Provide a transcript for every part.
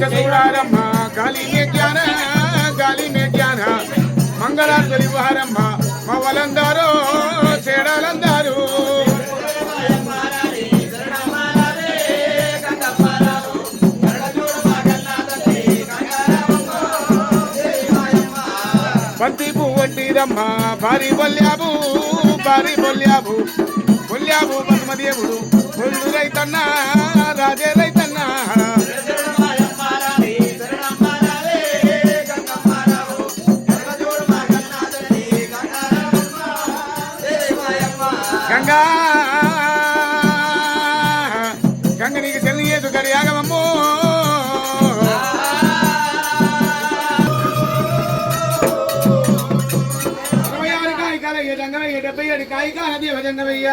దీక్ష చూడారమ్మ గాలి మే జ్ఞాన గాలి మే జ్ఞాన. మంగళాంజలి వారమ్మ మవ్వలందరూ చెడాలందరూ. బంతి పువ్వంటిరమ్మ భారీ బొల్యాబు భారీ బొల్యాబు బొల్యాబు పద్మదేవుడు ఒళ్ళు రైతన్న రాజే రైతన్న. గంగా. గంగ నీకు చెల్లి ఏదు గడియాగమమ్మో అరవై ఆరు కాయికాల ఏ జంగమయ్య డెబ్బై ఏడు కాయికాల దేవ జంగమయ్య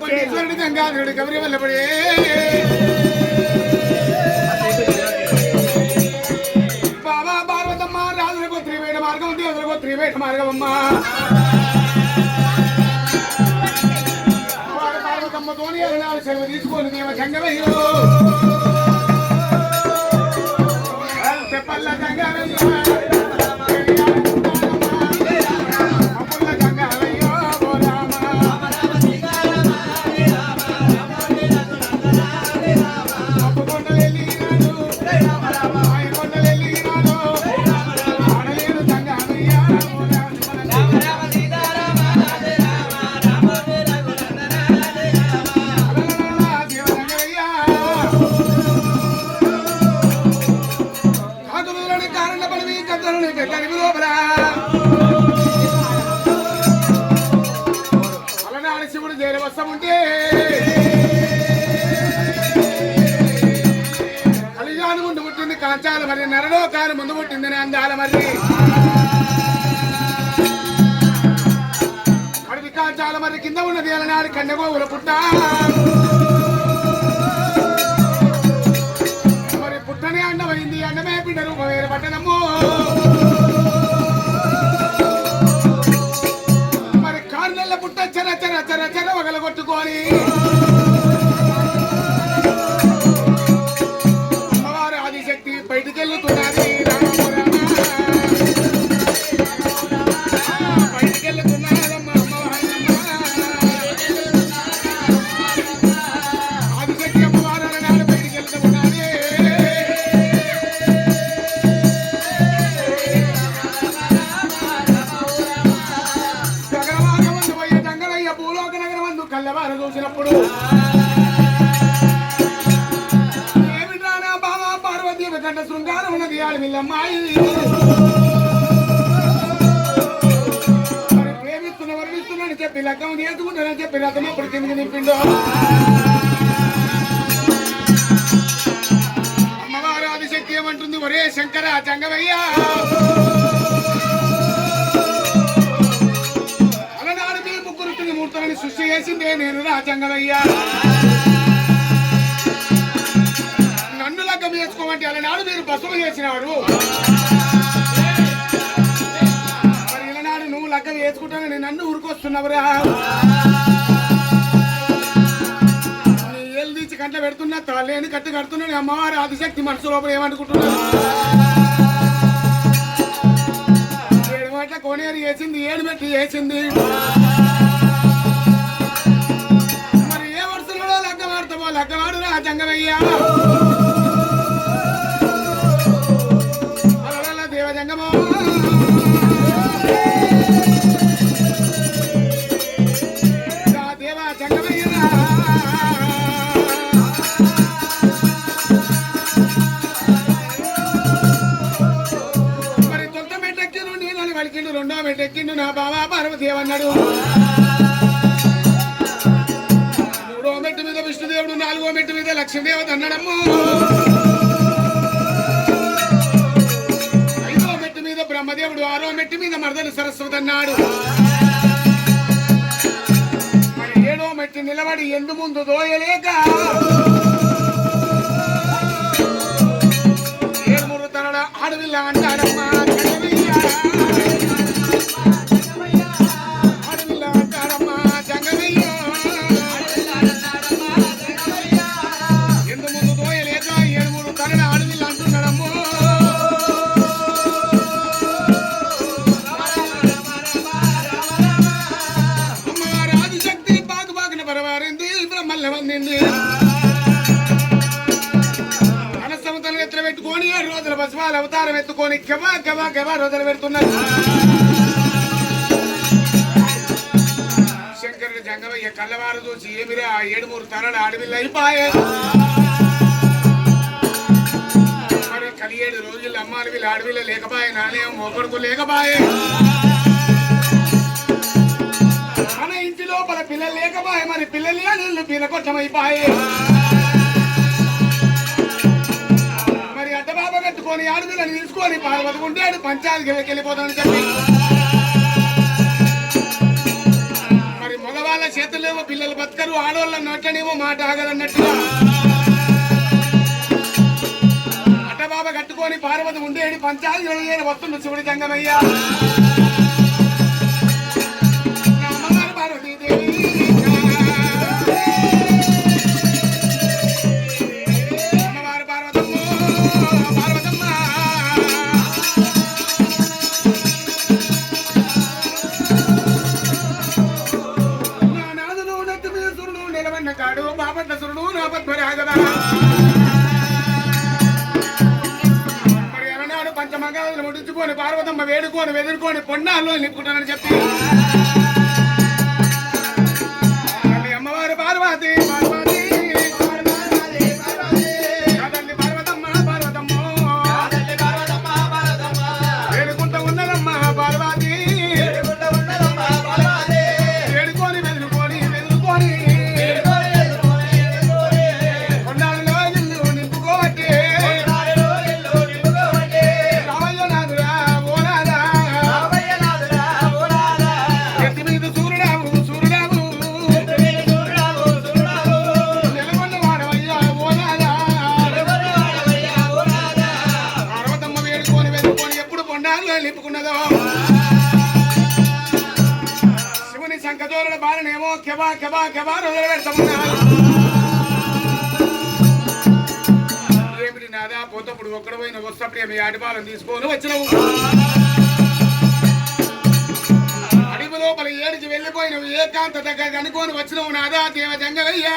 కోటేశ్వరుడు గంగాధరుడు గౌరి వల్లపడే మార్గమమ్మ. పార్వతమ్మ తోని అరుణాలు సెలవు తీసుకొని మేము జంగమయ్యో చెప్పల్ల మరి నరలో కాను ముందు పుట్టిందని అందాల మరి. అడివి కాంచాల మరి కింద ఉన్నది అలనాడు కన్నెగోవుల పుట్ట. నగరమందు కళ్ళవారు చూసినప్పుడు. ఏమిటా నా బావ పార్వతీ శృంగారం ఉన్నది ఆడమిల్లమ్మాయి మరి ప్రేమిస్తున్న వర్ణిస్తున్నాను చెప్పి లగ్గం నేర్చుకుంటానని చెప్పి రథం అప్పుడు కిందికి నింపిండు? అమ్మవారు ఆదిశక్తి ఏమంటుంది? ఒరే శంకర చంగవయ్యా నేను రాజంగమయ్యా. నన్ను లగ్గం చేసుకోమంటే అలనాడు మీరు బస్సులు చేసినాడు మరి ఇలనాడు నువ్వు లగ్గం వేసుకుంటానని నన్ను ఊరుకొస్తున్నావురా. నీ ఏళ్ళు తీసి కంట పెడుతున్నా తల్లేని కట్టు కడుతున్నాను అమ్మవారి ఆదిశక్తి మనసు లోపల ఏమనుకుంటున్నాను ఏడు కోనేరు వేసింది ఏడు మెట్లు వేసింది. నిన్ను నా బాబా పార్వదేవ్ అన్నాడు. మూడో మెట్టు మీద విష్ణుదేవుడు నాలుగో మెట్టు మీద లక్ష్మీదేవత అన్నాడమ్ము. ఐదో మెట్టు మీద బ్రహ్మదేవుడు ఆరో మెట్టు మీద మరదలు సరస్వతి అన్నాడు. ఏడో మెట్టు నిలబడి ఎందు ముందు దోయలేక ఏడుమూరు తనడ అడవిలా అంటాడమ్మా అవతారం ఎత్తుకొని గబా గబా గబా రోజులు పెడుతున్నారు. శంకరుడు జంగమయ్య కళ్ళవారు చూసి ఏమిరా ఏడుమూరు తరలు అడవిలో అయిపోయే. మరి కలియేడు రోజులు అమ్మ వీళ్ళు అడవిలో లేకపాయే నానే మొక్కడుకు లేకపోయే. మన ఇంటి లోపల పిల్లలు లేకపాయే మరి పిల్లలు నీళ్ళు అడ్డబాబ కట్టుకొని ఆడపిల్లని తీసుకొని పార్వతి ఆడు పంచాయతీకి వెళ్ళిపోతామని చెప్పి. మరి మగవాళ్ళ చేతులేమో పిల్లలు బతకరు ఆడవాళ్ళ నోట్లనేమో మాట ఆగదన్నట్టుగా. అడ్డబాబ కట్టుకొని పార్వతి ఉండేది పంచాయతీ వస్తుంది శివుడి జంగమయ్య. వేడుకొని వెదురుకొని పొన్నాలో నింపుకుంటానని చెప్పి శివుని శంఖచోరుల బాలనేమో కెబా కెబా కెబా రోజులు పెడతామన్నారు ఏమిటి నాదా? పోతప్పుడు ఒక్కడ పోయిన వస్తప్పుడు మీ ఆడిపాలను తీసుకొని వచ్చినవు. అడవి లోపల ఏడిచి వెళ్ళిపోయినవు ఏకాంత దగ్గర అనుకోని వచ్చినవు నాదా? దేవ జంగవయ్యా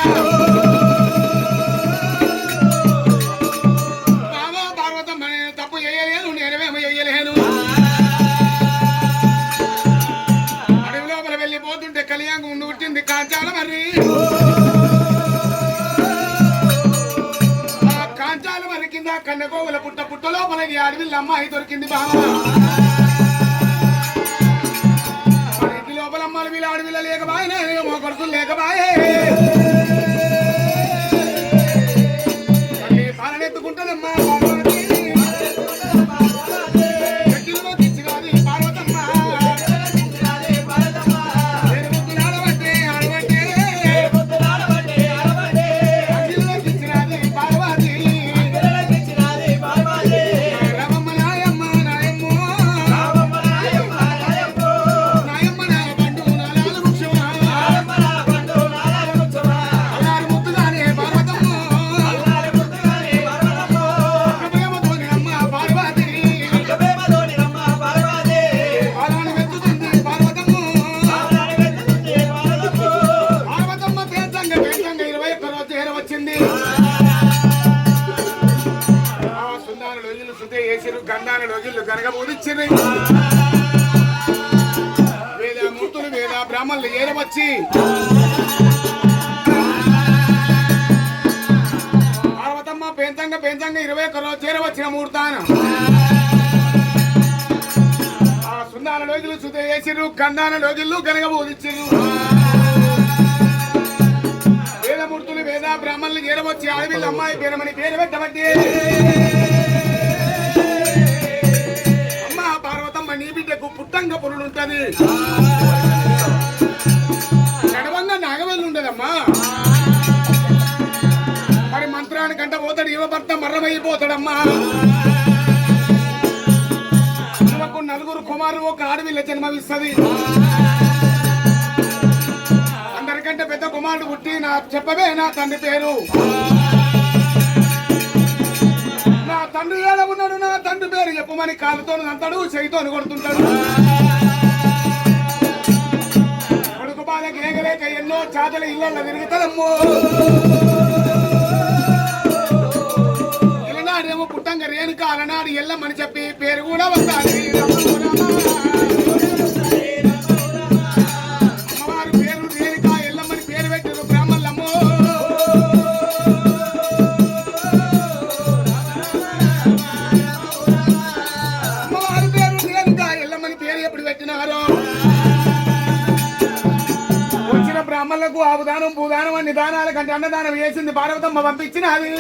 పుట్ట పుట్ట లోపల ఈ అడవిలో అమ్మాయి దొరికింది బాగా మన ఇంటి లోపల అమ్మాయి వీళ్ళ అడవిలో లేకబాయనే మా కొడుకులు లేకబాయే చేసిరు కనుక రోజులు వేద మూర్తులు వేద బ్రాహ్మణులు ఏరవచ్చి. పార్వతమ్మ పెంచంగా పెంచంగా ఇరవై ఒక్క రోజు చేరవచ్చిన ముహూర్తాన. ఆ సుందాల రోజులు శుద్ధ చేసిర్రు గంధాల రోజులు గనక ఊదిచ్చిర్రు వేదమూర్తులు వేద బ్రాహ్మణులు చేరవచ్చి అడవిలో అమ్మాయి పేరమని పేరు పెట్టబట్టి. పురుడు ఉంటది నడవంగా నాగవెల్లి ఉండదమ్మా మరి మంత్రానికంట పోతాడు యువ భర్త మర్రమైపోతాడమ్మా ఈమెకు నలుగురు కుమారు ఒక ఆడవిల్ల జన్మవిస్తుంది అందరికంటే పెద్ద కుమారుడు పుట్టి నా చెప్పవే నా తండ్రి పేరు. నా తండ్రి ఏడ ఉన్నాడు నా తండ్రి పేరు చెప్పమని కాలుతో అంటాడు చేయితో కొడుతుంటాడు. ಗಿಡದ ಗಿಡಗಳ ಕೈಯನ್ನು ಚಾದಲ ಇಲ್ಲಲ್ಲ ವಿರುಗುತ್ತದಮ್ಮ ఇలనాడేమో పుట్టంగా రేణుక అలనాడు ఎల్లమని చెప్పి పేరు కూడా వస్తాడు ఉపదానం భూదానం అన్ని నిదానాల కంటే అన్నదానం వేసింది పార్వతమ్మ పంపించిన అది